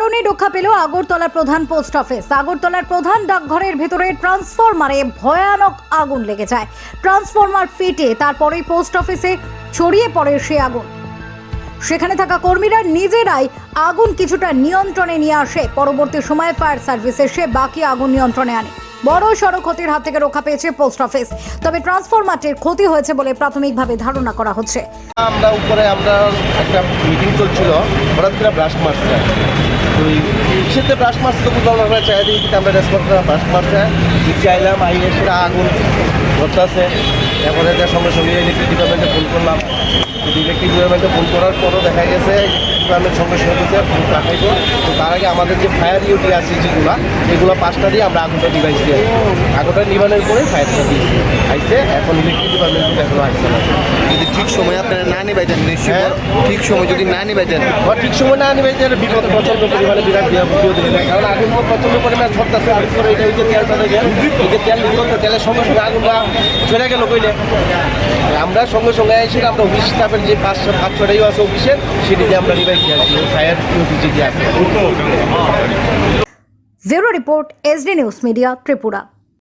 কারণে রক্ষা পেল আগরতলার প্রধান পোস্ট অফিস। আগরতলার প্রধান ডাকঘরের ভেতরে ট্রান্সফরমারে ভয়ানক আগুন লেগে যায়। ট্রান্সফরমার ফেটে, তারপরেই পোস্ট অফিসে ছড়িয়ে পড়ে সে আগুন। সেখানে থাকা কর্মীরা নিজেরাই আগুন কিছুটা নিয়ন্ত্রণে নিয়ে আসে। পরবর্তী সময়ে ফায়ার সার্ভিস এসে বাকি আগুন নিয়ন্ত্রণে আনে। বড় সড়ো ক্ষতির হাত থেকে রক্ষা পেয়েছে পোস্ট অফিস। তবে ট্রান্সফরমারটির ক্ষতি হয়েছে বলে প্রাথমিকভাবে ধারণা করা হচ্ছে। আমরা উপরে, আমরা একটা মিটিং চলছিল, হঠাৎ করে ব্রাশ মারছে। ব্রাশ মারছে তো বুঝলাম না, আমরা চাই দিই কিন্তু আমরা রেসপন্স করে ব্রাশ মারছে ঠিক চাইলাম আইয়ে সেটা আগুন ধরতেছে। তারপরে তার সঙ্গে সঙ্গে ইলেকট্রিক ডিপার্টমেন্টে ফোন করলাম। ডিপার্টমেন্টে ফোন করার পরও দেখা গেছে ডিপার্টমেন্ট সঙ্গে সঙ্গে ফোন পাঠাইবো তো তার আগে আমাদের যে ফায়ার ইউটি আছে যেগুলো এগুলো পাঁচটা দিয়ে আমরা আগুনটা ডিভাইস দিয়ে আগুনটা নিবানোর পরে ফায়ারটা দিয়েছি আইসে এখন ইলেকট্রিক ডিপার্টমেন্ট এখনও আসছে না। যদি ঠিক সময় আপনারা না নিবাইতেন নিশ্চয়ই হ্যাঁ। ঠিক সময় যদি না নিবাইতেন বা ঠিক সময় না নিবে যে বিপদ প্রচণ্ড পরিমাণে বিরাট বিপদ কারণ আগুন তো প্রচণ্ড পরিমাণে ছড়তেছে। হঠাৎ করে এটা তেলটা যে তেল নিকলতে তেলের সঙ্গে সঙ্গে আগুনটা চলে গেল কইলে। আমরা সঙ্গে সঙ্গে এসে আমরা অফিস স্টাফের যে পাঁচ পাঁচ ছটাই আছে অফিসের সেটি আমরা নিবাই দিয়ে আসি ফায়ার অফিসে দিয়ে আসি bureau report SD news media Tripura.